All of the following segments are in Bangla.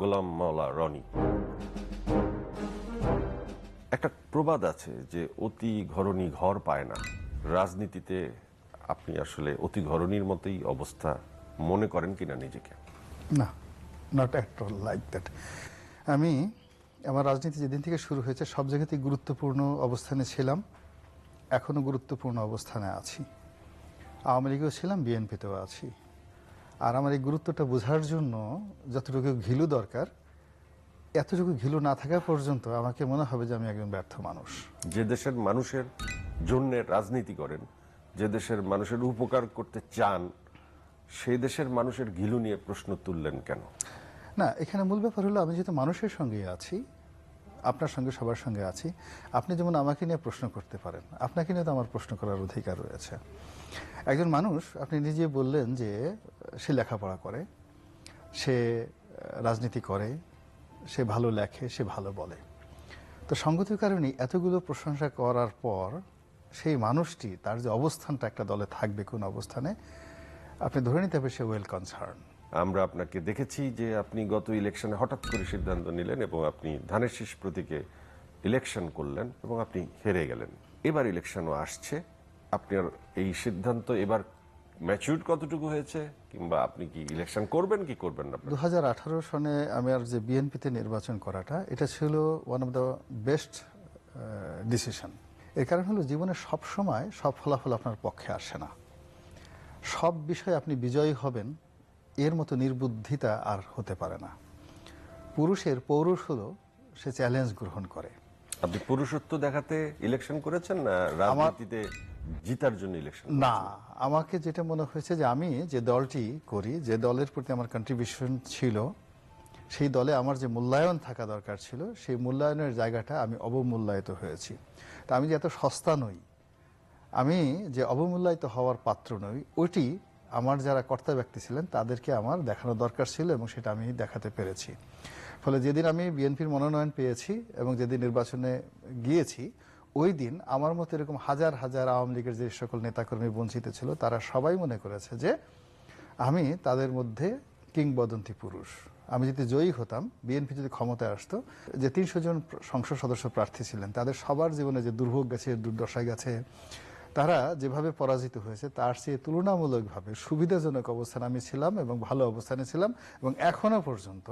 গোলাম মাওলা রনি। একটা প্রবাদ আছে যে অতি ঘরণী ঘর পায় না। রাজনীতিতে আপনি আসলে অতি ঘরণীর মতোই অবস্থা মনে করেন কিনা নিজেকে? না not at all like that আমি আমার রাজনীতি যেদিন থেকে শুরু হয়েছে সব জায়গাতেই গুরুত্বপূর্ণ অবস্থানে ছিলাম। এখনও গুরুত্বপূর্ণ অবস্থানে আছি। আওয়ামী লীগেও ছিলাম, বিএনপিতেও আছি। আর আমার এই গুরুত্বটা বোঝার জন্য যতটুকু ঘিলু দরকার এতটুকু ঘিলু না থাকা পর্যন্ত আমাকে মনে হবে যে আমি একজন ব্যর্থ মানুষ। যে দেশের মানুষের জন্য রাজনীতি করেন যে দেশের মানুষের উপকার করতে চান সেই দেশের মানুষের ঘিলু নিয়ে প্রশ্ন তুললেন কেন? না এখানে মূল ব্যাপার হলো আমি যেহেতু মানুষের সঙ্গে আছি আপনার সঙ্গে, সবার সঙ্গে আছি। আপনি যেমন আমাকে নিয়ে প্রশ্ন করতে পারেন, আপনাকে নিয়ে তো আমার প্রশ্ন করার অধিকার রয়েছে। একজন মানুষ, আপনি নিজে বললেন যে, সে লেখাপড়া করে, সে রাজনীতি করে, সে ভালো লেখে, সে ভালো বলে। তো সঙ্গতির কারণে এতগুলো প্রশংসা করার পর, সেই মানুষটি, তার যে অবস্থানটা একটা দলে থাকবে কোন অবস্থানে, আপনি ধরে নিতে হবে সে ওয়েল কনসার্ন আমরা আপনাকে দেখেছি যে আপনি গত ইলেকশনে হঠাৎ করে সিদ্ধান্ত নিলেন এবং আপনি ধানের শীষ প্রতীকে ইলেকশন করলেন এবং আপনি হেরে গেলেন। এবার ইলেকশনও আসছে। আপনার এই সিদ্ধান্ত এবার ম্যাচিউর কতটুকু হয়েছে? কিংবা আপনি কি ইলেকশন করবেন, কি করবেন না? দু হাজার আঠারো সনে আমি আর যে বিএনপিতে নির্বাচন করাটা, এটা ছিল one of the best decision এর কারণ হলো জীবনে সব সময় সব ফলাফল আপনার পক্ষে আসে না। সব বিষয়ে আপনি বিজয়ী হবেন এর মতো নির্বুদ্ধিতা আর হতে পারে না। পুরুষের পৌরুষ হলো সে চ্যালেঞ্জ গ্রহণ করে। আপনি পুরুষত্ব দেখাতে ইলেকশন করেছেন না রাজনীতিতে জিতার জন্য ইলেকশন না আমাকে যেটা মনে হয়েছে যে আমি যে দলটি করি যে দলের প্রতি আমার কন্ট্রিবিউশন ছিল সেই দলে আমার যে মূল্যায়ন থাকা দরকার ছিল সেই মূল্যায়নের জায়গাটা আমি অবমূল্যায়িত হয়েছি। তা আমি যে এত সস্তা নই আমি যে অবমূল্যায়িত হওয়ার পাত্র নই ওইটি আমার যারা কর্তা ব্যক্তি ছিলেন, তাদেরকে আমার দেখানো দরকার ছিল এবং সেটা আমি দেখাতে পেরেছি। ফলে যেদিন আমি বিএনপির মনোনয়ন পেয়েছি এবং যেদিন নির্বাচনে গিয়েছি, ওই দিন আমার মতো এরকম হাজার হাজার আওয়ামী লীগের যে সকল নেতাকর্মী বঞ্চিত ছিল, তারা সবাই মনে করেছে যে আমি তাদের মধ্যে কিংবদন্তি পুরুষ। আমি যদি জয়ী হতাম, বিএনপি যদি ক্ষমতায় আসতো, যে তিনশো জন সংসদ সদস্য প্রার্থী ছিলেন, তাদের সবার জীবনে যে দুর্ভোগ গেছে দুর্দশা গেছে তারা যেভাবে পরাজিত হয়েছে, তার চেয়ে তুলনামূলকভাবে সুবিধাজনক অবস্থানে আমি ছিলাম এবং ভালো অবস্থানে ছিলাম এবং এখনও পর্যন্ত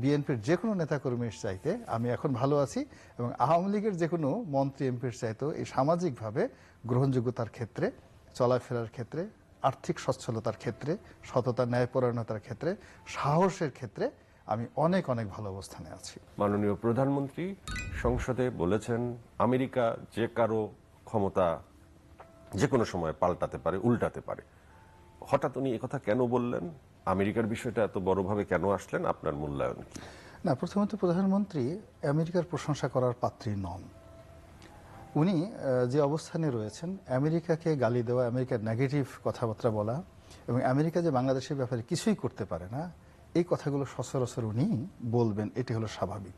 বিএনপির যে কোনো নেতাকর্মীর চাইতে আমি এখন ভালো আছি এবং আওয়ামী লীগের যে কোনো মন্ত্রী এমপির চাইতেও এই সামাজিকভাবে গ্রহণযোগ্যতার ক্ষেত্রে, চলাফেরার ক্ষেত্রে, আর্থিক সচ্ছলতার ক্ষেত্রে, সততা, ন্যায়পরায়ণতার ক্ষেত্রে, সাহসের ক্ষেত্রে আমি অনেক অনেক ভালো অবস্থানে আছি। মাননীয় প্রধানমন্ত্রী সংসদে বলেছেন, আমেরিকা যে কারও ক্ষমতা যে কোনো সময় পাল্টাতে পারে, উল্টাতে পারে। হঠাৎ উনি একথা কেন বললেন? আমেরিকার বিষয়টা এত বড়ভাবে কেন আসলেন? আপনার মূল্যায়ন কি? না, প্রথমত প্রধানমন্ত্রী আমেরিকার প্রশংসা করার পাত্রী নন। উনি যে অবস্থানে রয়েছেন, আমেরিকাকে গালি দেওয়া, আমেরিকার নেগেটিভ কথাবার্তা বলা এবং আমেরিকা যে বাংলাদেশের ব্যাপারে কিছুই করতে পারে না, এই কথাগুলো সচরাচর উনি বলবেন, এটি হলো স্বাভাবিক।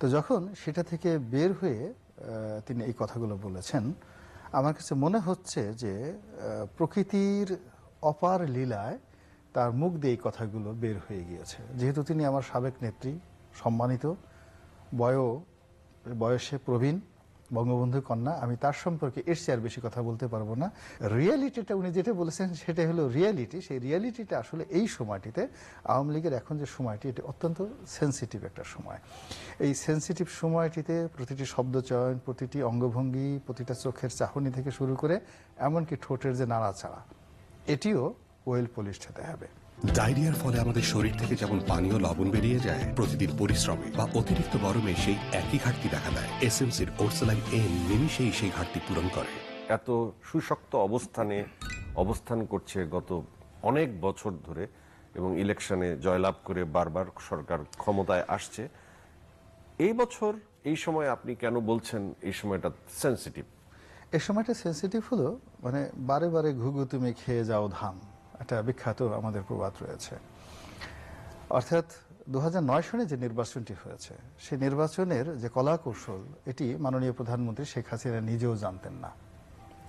তো যখন সেটা থেকে বের হয়ে তিনি এই কথাগুলো বলেছেন আমার কাছে মনে হচ্ছে যে প্রকৃতির অপার লীলায় তার মুখ দিয়ে এই কথাগুলো বের হয়ে গিয়েছে। যেহেতু তিনি আমার সাবেক নেত্রী, সম্মানিত বয় বয়সে প্রবীণ বঙ্গবন্ধু কন্যা, আমি তার সম্পর্কে এর চেয়ে আর বেশি কথা বলতে পারব না। রিয়ালিটিটা উনি যেটা বলেছেন সেটা হলো রিয়ালিটি। সেই রিয়ালিটিটা আসলে এই সময়টিতে আওয়ামী লীগের এখন যে সময়টি, এটি অত্যন্ত সেন্সিটিভ একটা সময়। এই সেন্সিটিভ সময়টিতে প্রতিটি শব্দচয়ন প্রতিটি অঙ্গভঙ্গি, প্রতিটা চোখের চাহনি থেকে শুরু করে এমনকি ঠোঁটের যে নাড়াচাড়া, এটিও ওয়েল পলিশড হতে হবে। ডায়রিয়ার ফলে আমাদের শরীর থেকে যেমন পানীয় লবণ বেরিয়ে যায় প্রতিদিন পরিশ্রমে বা অতিরিক্ত গরমে সেই একই ঘাটতি দেখা দেয়। এসএমসির ওরসালাইন এন নিমিশেই সেই ঘাটতি পূরণ করে। এত সুশক্ত অবস্থানে অবস্থান করছে গত অনেক বছর ধরে এবং ইলেকশনে জয়লাভ করে বারবার সরকার ক্ষমতায় আসছে। এই বছর এই সময় আপনি কেন বলছেন এই সময়টা সেন্সিটিভ এই সময়টা সেন্সিটিভ হলো মানে বারে বারে ঘুঘু তুমি খেয়ে যাও ধান একটা বিখ্যাত আমাদের প্রবাদ রয়েছে। অর্থাৎ দু সনে যে নির্বাচনটি হয়েছে সেই নির্বাচনের যে কলা কৌশল এটি মাননীয় প্রধানমন্ত্রী শেখ হাসিনা নিজেও জানতেন না।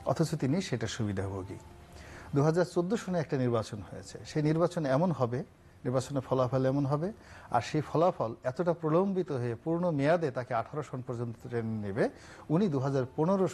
অথচ তিনি সেটা সুবিধাভোগী। দু হাজার সনে একটা নির্বাচন হয়েছে। সেই নির্বাচন এমন হবে, নির্বাচনের ফলাফল এমন হবে, আর সেই ফলাফল এতটা প্রলম্বিত হয়ে পূর্ণ মেয়াদে তাকে আঠারো সন পর্যন্ত টেনে নেবে, উনি দু পনেরো